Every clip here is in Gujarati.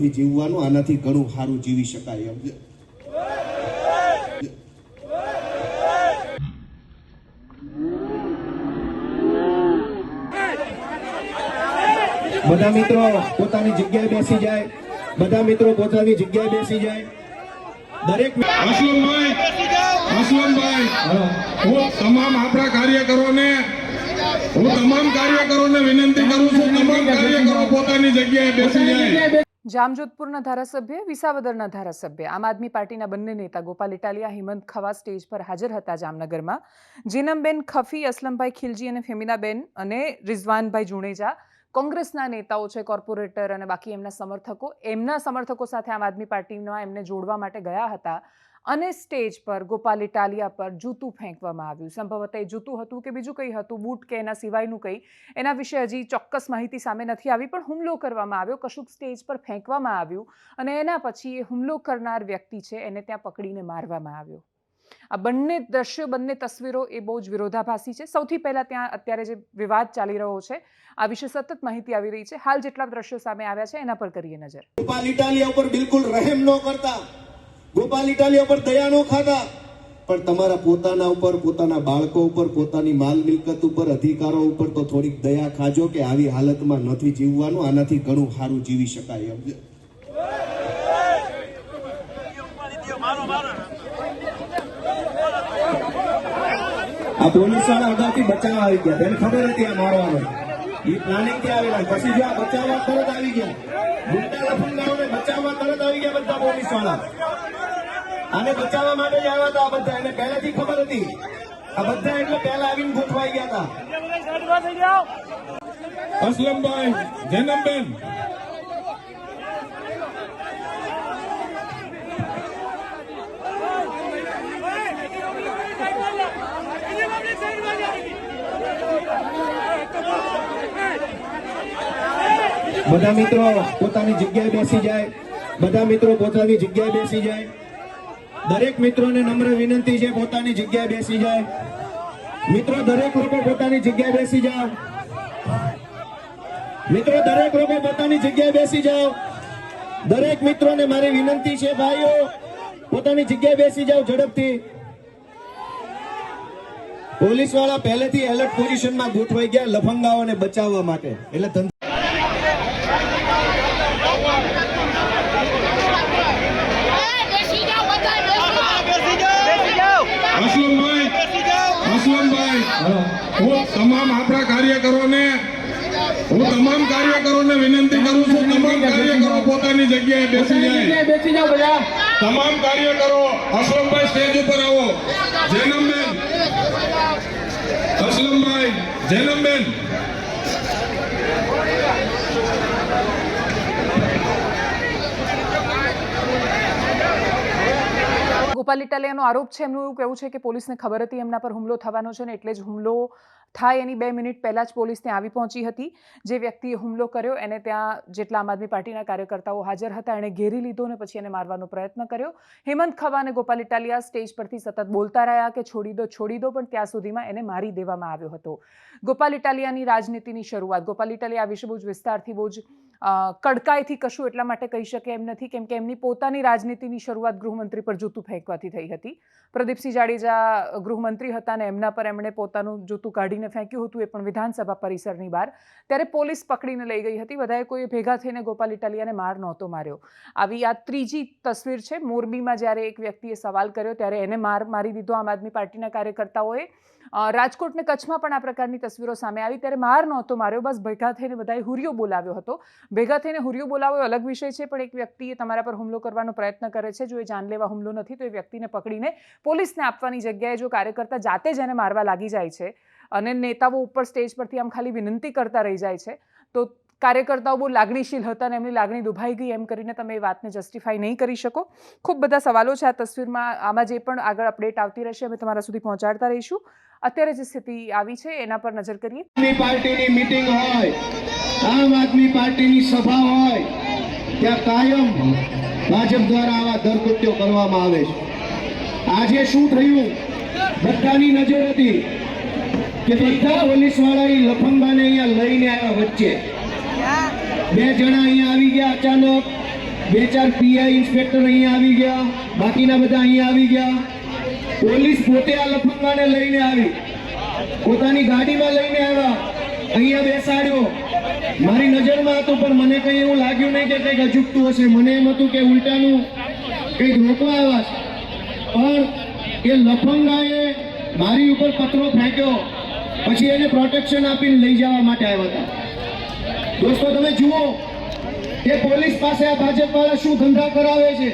જીવવાનું આનાથી ઘણું સારું જીવી શકાય એમ. બધા મિત્રો પોતાની જગ્યાએ બેસી જાય. બધા મિત્રો પોતાની જગ્યાએ બેસી જાય. દરેક અસલમભાઈ અસલમભાઈ હું તમામ આપણા કાર્યકરોને હું તમામ કાર્યકરોને વિનંતી કરું છું તમામ કાર્યકરો પોતાની જગ્યાએ બેસી જાય. જામજોધપુરના ધારાસભ્ય, વિસાવદરના ધારાસભ્ય, આમ આદમી પાર્ટીના બંને નેતા ગોપાલ ઇટાલિયા, હિમંત ખવા સ્ટેજ પર હાજર હતા જામનગરમાં. જીનમબેન ખફી, અસલમભાઈ ખિલજી અને ફેમિનાબેન અને રિઝવાનભાઈ જુણેજા કોંગ્રેસના નેતાઓ છે, કોર્પોરેટર અને બાકી એમના સમર્થકો. એમના સમર્થકો સાથે આમ આદમી પાર્ટીમાં એમને જોડવા માટે ગયા હતા. અને સ્ટેજ પર ગોપાલ ઇટાલિયા પર જૂતું ફેંકવામાં આવ્યું. સંભવત એ જૂતું હતું કે બીજું કંઈ હતું, બૂટ કે એના સિવાયનું કંઈ. એના વિશે હજી ચોક્કસ માહિતી સામે નથી આવી, પણ હુમલો કરવામાં આવ્યો. કશુંક સ્ટેજ પર ફેંકવામાં આવ્યું અને એના પછી એ હુમલો કરનાર વ્યક્તિ છે, એને ત્યાં પકડીને મારવામાં આવ્યો. આ બંને દ્રશ્યો, બંને તસવીરો એ બહુ જ વિરોધાભાસી છે. સૌથી પહેલાં ત્યાં અત્યારે જે વિવાદ ચાલી રહ્યો છે, આ વિશે સતત માહિતી આવી રહી છે. હાલ જેટલા દ્રશ્યો સામે આવ્યા છે, એના પર કરીએ નજર. ઇટાલિયા ઉપર બિલકુલ રહેમ ન કરતા. ગોપાલ ઇટાલિયા ઉપર દયા ન ખાતા. પણ તમારા પોતાના ઉપર, પોતાના બાળકો ઉપર, પોતાની માલ મિલકત ઉપર, અધિકારો ઉપર તો થોડીક દયા ખાજો કે આવી હાલતમાં નથી જીવવાનું, આનાથી ઘણું સારું જીવી શકાય એમ. આ પોલીસવાળા અગાઉથી બચાવવા આવી ગયા. તેને ખબર હતી આ મારવાનો? એ પ્લાનિંગથી આવેલા? પછી જો આ બચાવવા તરત આવી ગયા. ગુંડા લફંગાઓને બચાવવા તરત આવી ગયા બધા પોલીસવાળા આને બચાવવા માટે જ આવ્યા હતા આ બધા. એને પહેલેથી ખબર હતી. આ બધા એટલે પહેલા આવીને ગોઠવાઈ ગયા હતા. અસલમભાઈ, જૈનમબેન. બધા મિત્રો પોતાની જગ્યાએ બેસી જાય. બધા મિત્રો પોતાની જગ્યાએ બેસી જાય. દરેક મિત્રોને નમ્ર વિનંતી છે, પોતાની જગ્યાએ બેસી જાય. મિત્રો, દરેક લોકો પોતાની જગ્યાએ બેસી જાઓ. મિત્રો, દરેક લોકો પોતાની જગ્યાએ બેસી જાઓ. દરેક મિત્રોને મારી વિનંતી છે, ભાઈઓ, પોતાની જગ્યાએ બેસી જાઓ ઝડપથી. પોલીસવાળા પહેલેથી એલર્ટ પોઝિશનમાં ગોઠવાઈ ગયા, લફંગાઓને બચાવવા માટે. એટલે ધંધા બેસી જાઓ બધા બેસી જાઓ અસલમભાઈ અસલમભાઈ હું તમામ આપણા કાર્યકરોને હું તમામ કાર્યકરોને વિનંતી કરું છું તમામ કાર્યકરો પોતાની જગ્યાએ બેસી જાય. તમામ કાર્યકરો અશોકભાઈ સ્ટેજ ઉપર આવો. જૈનમબેન. અસલમભાઈ જૈનમબેન. ગોપાલ ઇટાલિયાનો આરોપ છે એમનું એવું કહેવું છે કે પોલીસને ખબર હતી એમના પર હુમલો થવાનો છે ને એટલે જ હુમલો થાય એની બે મિનિટ પહેલાં જ પોલીસ ત્યાં આવી પહોંચી હતી. જે વ્યક્તિએ હુમલો કર્યો, એને ત્યાં જેટલા આમ આદમી પાર્ટીના કાર્યકર્તાઓ હાજર હતા, એણે ઘેરી લીધો અને પછી એને મારવાનો પ્રયત્ન કર્યો. હેમંત ખવા અને ગોપાલ ઇટાલિયા સ્ટેજ પરથી સતત બોલતા રહ્યા કે છોડી દો છોડી દો, પણ ત્યાં સુધીમાં એને મારી દેવામાં આવ્યો હતો. ગોપાલ ઇટાલિયાની રાજનીતિની શરૂઆત. ગોપાલ ઇટાલિયા આ વિશે બહુ જ વિસ્તારથી બહુ જ કડકાઈથી કશું એટલા માટે કહી શકે એમ નથી, કેમ કે એમની પોતાની રાજનીતિની શરૂઆત ગૃહમંત્રી પર જૂતું ફેંકવાથી થઈ હતી. પ્રદીપસિંહ જાડેજા ગૃહમંત્રી હતા ને એમના પર એમણે પોતાનું જૂતું કાઢીને ફેંક્યું હતું એ પણ વિધાનસભા પરિસરની બહાર. ત્યારે પોલીસ પકડીને લઈ ગઈ હતી. બધાએ કોઈ ભેગા થઈને ગોપાલ ઇટાલિયાને માર નહોતો માર્યો. આવી આ ત્રીજી તસવીર છે. મોરબીમાં જ્યારે એક વ્યક્તિએ સવાલ કર્યો ત્યારે એને માર મારી દીધો આમ આદમી પાર્ટીના કાર્યકર્તાઓએ. રાજકોટ ને કચ્છમાં પણ આ પ્રકારની તસવીરો સામે આવી. ત્યારે માર નહોતો માર્યો. બસ ભેગા થઈને બધાએ હુરિયો બોલાવ્યો હતો. ભેગા થઈને હુરિયો બોલાવ્યો અલગ વિષય છે, પણ એક વ્યક્તિએ તમારા પર હુમલો કરવાનો પ્રયત્ન કરે છે. જો એ જાનલેવા હુમલો નથી, તો એ વ્યક્તિને પકડીને પોલીસને આપવાની જગ્યાએ જો કાર્યકર્તા જાતે જ એને મારવા લાગી જાય છે અને નેતાઓ ઉપર સ્ટેજ પરથી આમ ખાલી વિનંતી કરતા રહી જાય છે, તો કાર્યકર્તાઓ બહુ લાગણીશીલ હતા અને એમની લાગણી દુભાઈ ગઈ. એમ કરીને તમે એ વાતને જસ્ટિફાઈ નહીં કરી શકો. ખૂબ બધા સવાલો છે આ તસવીરમાં. આમાં જે પણ આગળ અપડેટ આવતી રહેશે અમે તમારા સુધી પહોંચાડતા રહીશું. અત્યારે જે સ્થિતિ આવી છે, એના પર નજર કરીએ. પાર્ટીની મીટિંગ હોય, આમ આદમી પાર્ટીની સભા હોય, ત્યાં કાયમ ભાજપ દ્વારા આવા દરકૃત્યો કરવામાં આવે છે. આજે શું થયું? બધાની નજર હતી કે બધા પોલીસવાળા એ લફંગાને અહીંયા લઈને આવ્યા વચ્ચે. બે જણા અહીંયા આવી ગયા અચાનક, બે ચાર પીઆઈ ઇન્સ્પેક્ટર અહીંયા આવી ગયા, બાકીના બધા અહીંયા આવી ગયા. પોલીસ પોતે આ લફંગાને લઈને આવી. પોતાની ગાડીમાં લઈને આવ્યા. અહીંયા બેસાડ્યો. મારી નજરમાં હતું, પણ મને કંઈ એવું લાગ્યું નહીં કે કંઈક અજુકતું હશે. મને એમ હતું કે ઉલટાનું કંઈક રોકવા આવ્યા પણ એ લફંગાએ મારી ઉપર પથરો ફેંક્યો. પછી એને પ્રોટેક્શન આપીને લઈ જવા માટે આવ્યા હતા. દોસ્તો, તમે જુઓ કે પોલીસ પાસે આ ભાજપ વાળા શું ધંધા કરાવે છે?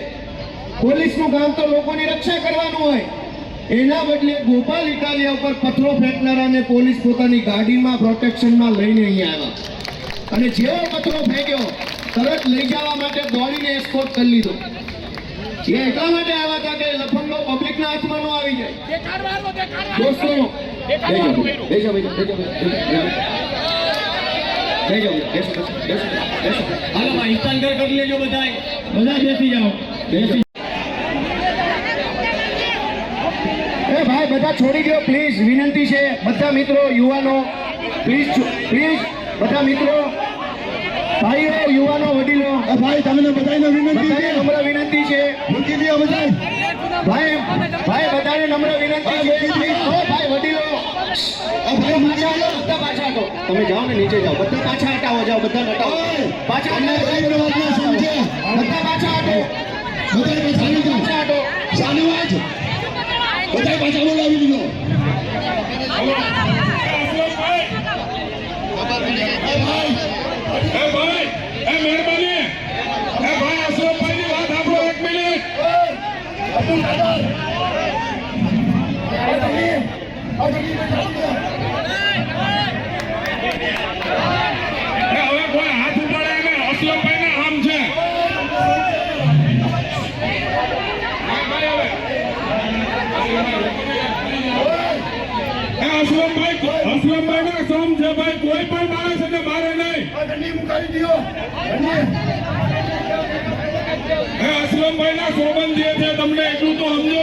પોલીસનું કામ તો લોકોની રક્ષા કરવાનું હોય. એના બદલે ગોપાલ ઇટાલિયા ઉપર ફેંકનારા ફેંકનારાને પોલીસ પોતાની ગાડીમાં પ્રોટેક્શનમાં લઈને અહીંયા આવ્યા. અને જેવો પથરો ફેંક્યો તરત લઈ જવા માટે દોડીને એસ્કોર્ટ કરી લીધો. એ એટલા માટે આવ્યા હતા કે લફંગો પબ્લિકના હાથમાં ન આવી જાય. દોસ્તો હાલો કરી લેજો બધા બધા બેસી જાઓ. બેસી એ ભાઈ બધા છોડી દો પ્લીઝ વિનંતી છે. બધા મિત્રો યુવાનો પ્લીઝ પ્લીઝ બધા મિત્રો ભાઈઓ યુવાનો વડીલો ભાઈ તમને બધાને વિનંતી છે. નમ્ર વિનંતી છે. મૂકી દો બધા ભાઈ ભાઈ બધાને નમ્ર વિનંતી છે. ભાઈ વડીલો. બધા પાછા હટો, બધા. તમે જાઓ ને નીચે જાઓ. બધા પાછા હટાવો જાઓ. બધા હટાવો. પાછા. બધા પાછા હટો. પાછા હટો. શાનવાજ બધા પાછા બોલાવી દીધો એ ભાઈ એ મહેરબાની વાત આપણો એક મિનિટ અસલમભાઈ અસલમભાઈ ના સમ કોઈ પણ માણસ એને મારે નહીં એ અસલમભાઈ ના સોબંધ છે, તમને એટલું તો સમજો.